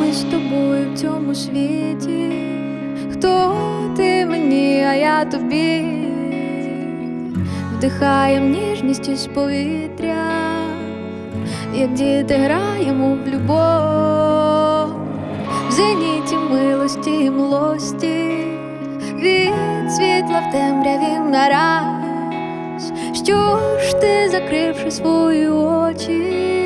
Ми з тобою в цьому світі? Хто ти мені, а я тобі? Вдихаєм ніжність із повітря, як діти граємо в любов, в зеніті милості і млості, від світла в темряві нараз. Що ж ти, закривши свої очі,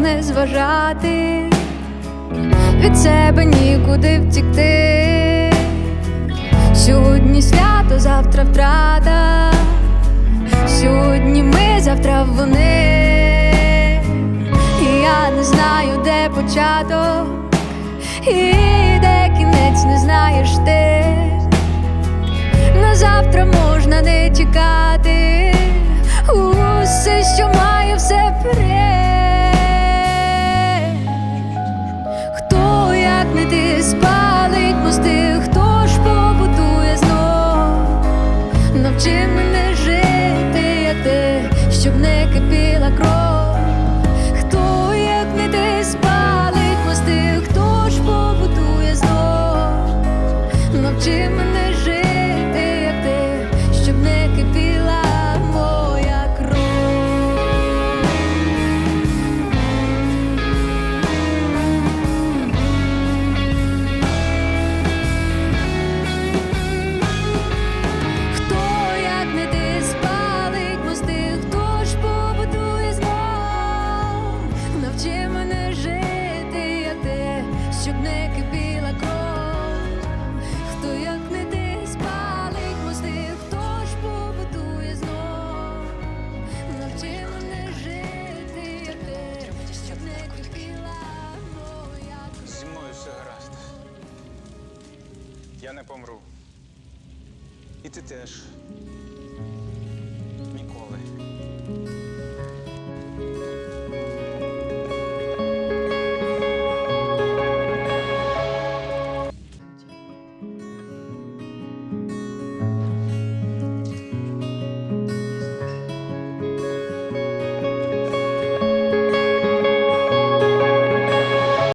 Не зважати, від себе нікуди втікти. Сьогодні свято, завтра втрата. Сьогодні ми, завтра вони. І я не знаю, де початок, і де кінець не знаєш ти. Не кипіла кров. Хто, як не ти, спалить мости, хто ж побудує знов? Навчи Я не помру. І ти теж. Ніколи.